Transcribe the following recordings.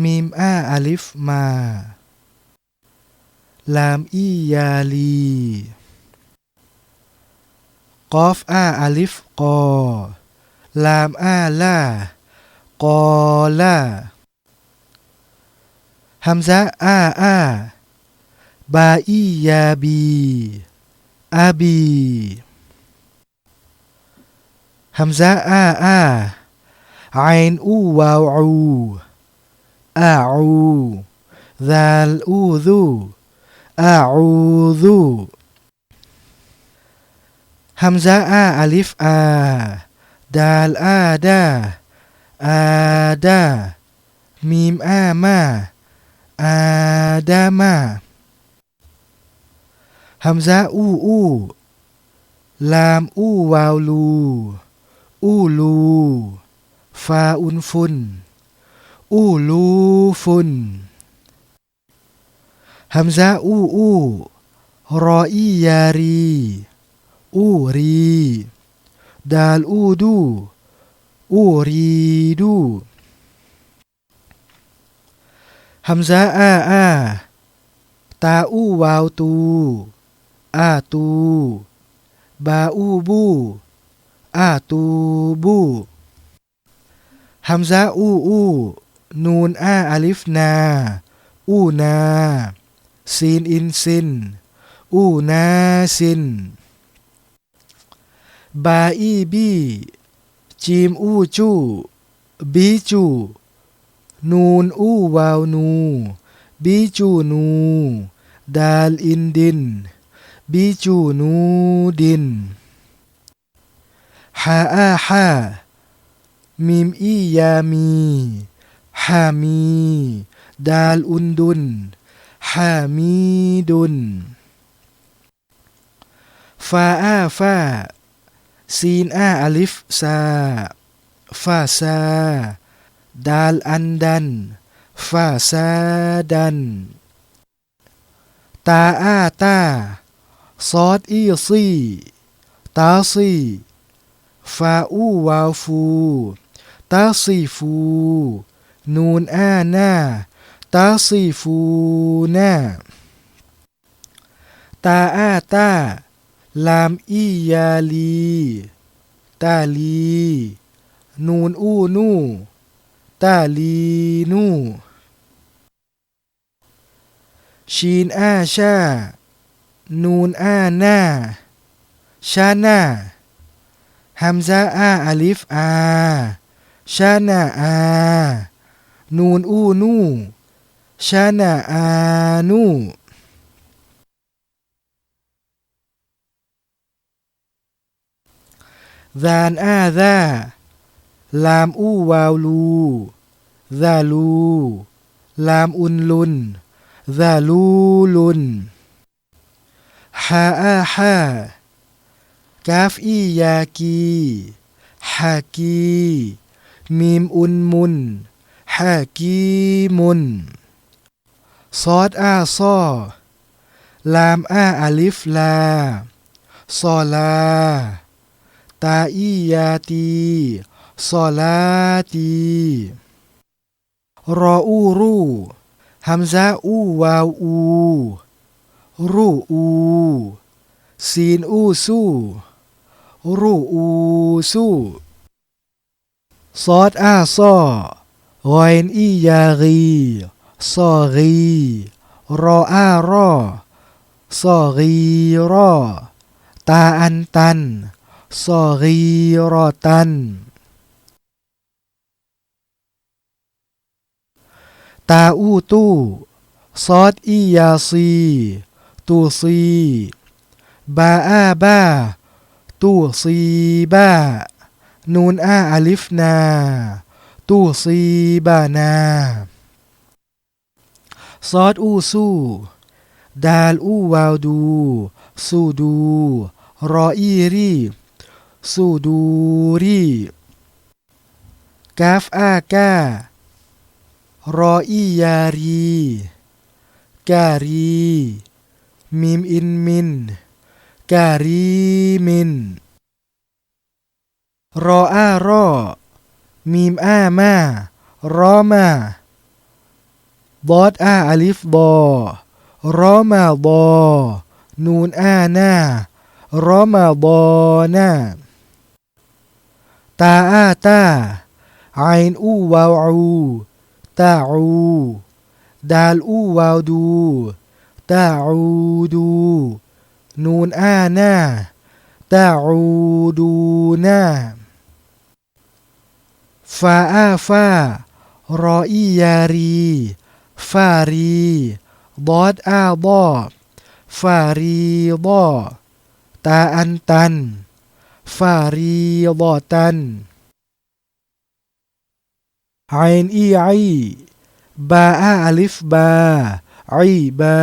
มีมอาอาลิฟมา ลามอียาลีกอฟอาอาลิฟกอ ลามอาลากอลาฮัมซะอาอาบาอียาบีอาบีฮัมซะอาอาไอนอูวาวอู อาอูซาลอูซูอาอูซูฮัมซะอาอาลิฟอาดา ลอาดาอาดามีมอามาอาด นูนอ้าอาลิฟนา อู้นา ซีนอินซิน อู้นาซิน บาอีบี จีมอู้จูบีจูนูนอู้วาวนูบีจูนูดาลอินดินบีจูนูดินฮาอาฮามีมอียามี ฮามี ดาลอุนดุนฮามีดุนฟาอาฟาซีนอาอลิฟซาฟาซาดาลอันดันฟาซาดัน ตาอาตาซอดอีซีตาซีฟาอูวาวฟูตาซีฟู นูนอาหน้าตาซีฟูหน้าตาอาตาลามอียาลีตาลีนูนอูนูตาลีนูชีนอาชา นูนอาหน้าชาหน้าฮัมซาอาอาลิฟอาชาหน้าอา นูนอูนูชานาอานูซานอาซาลามอูวาวลูซาลูลามอุนลุนซาลูลุนฮาอาฮากาฟอียากีฮากีมีมอุนมุน ฮากีมุนซอดอาซอลามอาอาลิฟลา ซอลา ตาอียาตี ซอลาตี รออูรูฮัมซาอูวาวอู รูอู ซีนอูซูรูอูซูซอดอาซอ รอยนอียารีซอรีรออารอซอรีรอตาอันตันซอรีรอตันตาอูตูซอดอียาซีตูซีบาอาบาตูซีบานูนอาอาลิฟนา ตูซีบานา ซอดอูซูดาลอูวาวดู สูดู รออีรีสูดูรีกาฟอาการออียารี การีมีมอินมิน การีมิน รออารอ มีมอามารอมาบอดอาอลิฟบอรอมาบอนูนอาหน้ารอมาบอหน้าตาอาตาไอนอูวาวอูตาอูดาลอูวาวดูตาอูดูนูนอาหน้าตาอูดูหน้า ฟาอาฟารออียารี ฟารีบอดอาบอฟารีบอตาอันตัน ฟารีบอตันไอนอีไอบาอาอลิฟบาไอบา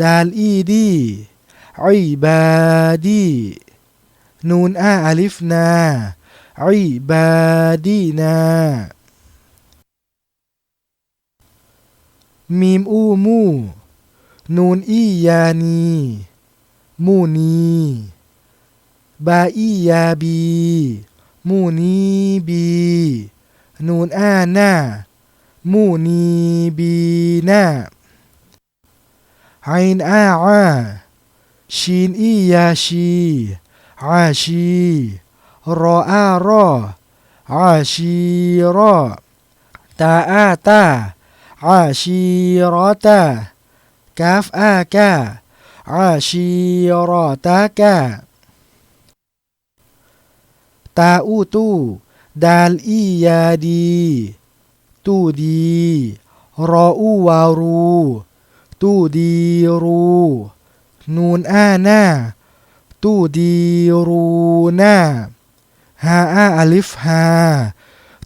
ดาลอีดีไอบาดีนูนอาอลิฟนา อบาดีนามีมอูมูนูนอียานีมูนีบาอียาบี มูนีบี นูนอาหน้ามูนีบีหน้าไอนอาอาชีนอียาชีอาชี รออารออาชีรอตาอาตาอาชีรอตากาฟอากาอาชีรอตากาตาอูตูดาลอียาดีตูดีรออูวารูตูดีรูนูนอาหน้าตูดีรูหน้า ฮาอาอลิฟฮา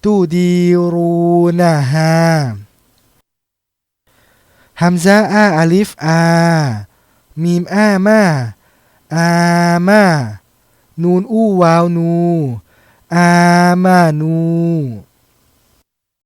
ตูดีรูนาฮาฮัมซาอาอลิฟอามีมอามาอามานูนอู้วาวนู อามานู